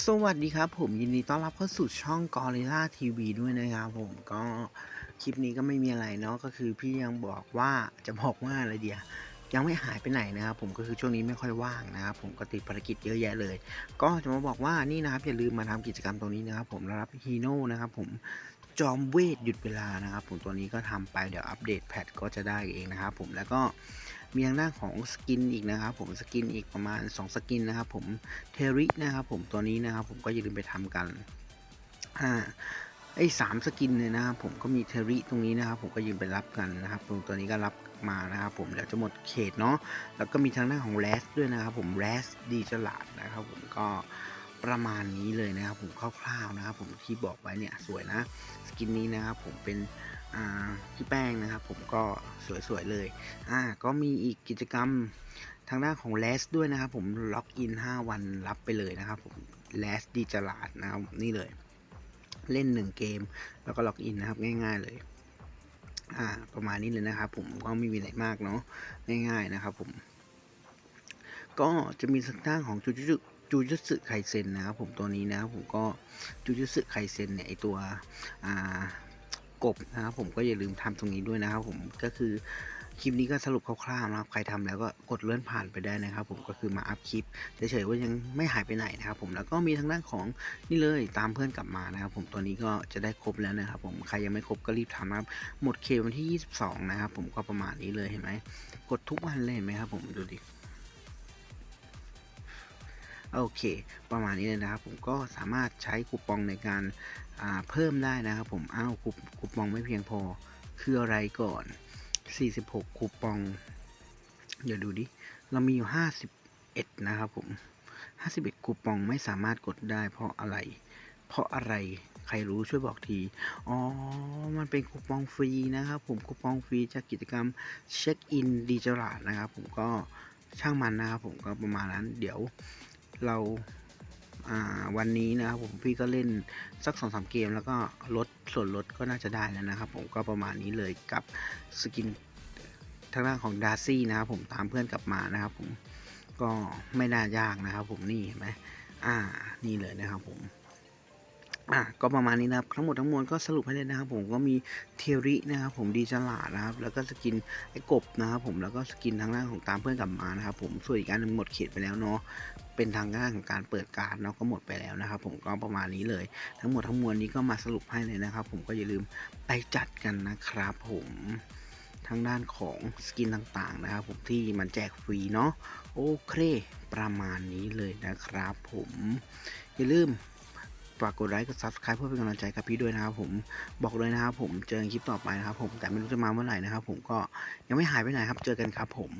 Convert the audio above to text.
สวัสดีครับผมยินดีต้อนรับเข้าสู่ช่อง Gorilla TV ด้วยนะครับผมก็คลิปนี้ก็ไม่มีอะไรเนาะก็คือพี่ยังบอกว่าจะบอกว่าอะไรเดีย ยังไม่หายไปไหนนะครับผมก็คือช่วงนี้ไม่ค่อยว่างนะครับผมก็ติดภารกิจเยอะแยะเลย ก็จะมาบอกว่านี่นะครับอย่าลืมมาทำกิจกรรมตรงนี้นะครับผมรับฮีโน่นะครับผมจอมเวทหยุดเวลานะครับผมตัวนี้ก็ทำไปเดี๋ยวอัปเดตแพทก็จะได้เองนะครับผมแล้วก็มีทางด้านของสกินอีกนะครับผมสกินอีกประมาณ 2 สกินนะครับผมเทรินะครับผมตัวนี้นะครับผมก็อย่าลืมไปทำกันอ่าไอ้สามสกินเนี่ยนะครับผมก็มีเทริตรงนี้นะครับผมก็ยืมไปรับกันนะครับตรงตัวนี้ก็รับ มานะครับผมเดี๋ยวจะหมดเขตเนาะแล้วก็มีทางด้านของแรสด้วยนะครับผมแรสดีจลาดนะครับผมก็ประมาณนี้เลยนะครับผมคร่าวๆนะครับผมที่บอกไว้เนี่ยสวยนะสกินนี้นะครับผมเป็นพี่แป้งนะครับผมก็สวยๆเลยอ่าก็มีอีกกิจกรรมทางด้านของแรสด้วยนะครับผมล็อกอิน 5 วันรับไปเลยนะครับผมแรสดีจลาดนะครับนี่เลย เล่น 1 เกม แล้วก็ล็อกอินนะครับง่าย ๆเลย อ่า ประมาณนี้เลยนะครับผมก็ไม่มีอะไรมากเนาะง่ายๆนะครับผม ก็จะมีสักด้านของจูจูจูจูจุสึไคเซนนะครับผมตัวนี้นะครับผมก็จูจุสึไคเซนเนี่ยไอตัวอ่ากบนะครับผมก็อย่าลืมทำตรงนี้ด้วยนะครับผมก็คือ คลิปนี้ก็สรุปคร่าวๆนะครับ ใครทำแล้วก็กดเลื่อนผ่านไปได้นะครับ ผมก็คือมาอัพคลิปเฉยๆว่ายังไม่หายไปไหนนะครับ ผมแล้วก็มีทางด้านของนี่เลยตามเพื่อนกลับมานะครับ ผมตัวนี้ก็จะได้ครบแล้วนะครับ ผมใครยังไม่ครบก็รีบทำนะครับ หมดเควันที่ 22 นะครับ ผมก็ประมาณนี้เลยเห็นไหมกดทุกวันเลยเห็นไหมครับ ผมดูดิโอเค ประมาณนี้เลยนะครับ ผมก็สามารถใช้คูปองในการเพิ่มได้นะครับ ผมอ้าวคูคูปองไม่เพียงพอคืออะไรก่อน 46 คูปอง เดี๋ยวดูดิ เรามีอยู่ 51 นะครับผม 51 คูปองไม่สามารถกดได้เพราะอะไร เพราะอะไร ใครรู้ช่วยบอกที อ๋อ มันเป็นคูปองฟรีนะครับผม คูปองฟรีจากกิจกรรมเช็คอินดีจลาดนะครับผมก็ช่างมันนะครับผมก็ประมาณนั้น เดี๋ยวเรา วันนี้นะครับผมพี่ก็เล่นสักสองสามเกม แล้วก็ลดส่วนลดก็น่าจะได้แล้วนะครับ ผมก็ประมาณนี้เลยกับสกินทางด้านของดาร์ซี่นะครับผมตามเพื่อนกลับมานะครับผมก็ไม่น่ายากนะครับผมนี่เห็นไหมอ่านี่เลยนะครับผม อะก็ประมาณนี้นะครับทั้งหมดทั้งมวลก็สรุปให้เลยนะครับ ผมก็มีเทอรินะครับผมดีฉลาดนะครับ แล้วก็สกินไอ้กบนะครับผมแล้วก็สกินทางด้านของตามเพื่อนกลับมานะครับ ผมส่วนอีกอันหนึงหมดเขตไปแล้วเนาะเป็นทางด้านของการเปิดการเนาะก็หมดไปแล้วนะครับ ผมก็ประมาณนี้เลย ทั้งหมดทั้งมวลนี้ก็มาสรุปให้เลยนะครับ ผมก็อย่าลืมไปจัดกันนะครับ ผมทางด้านของสกินต่างๆนะครับ ผมที่มันแจกฟรีเนาะโอเค ประมาณนี้เลยนะครับ ผมอย่าลืม ฝากกดไลค์กด subscribe เพื่อเป็นกำลังใจกับพี่ด้วยนะครับผมบอกเลยนะครับผมเจอกันคลิปต่อไปนะครับผมแต่ไม่รู้จะมาเมื่อไหร่นะครับผมก็ยังไม่หายไปไหนครับเจอกันครับผม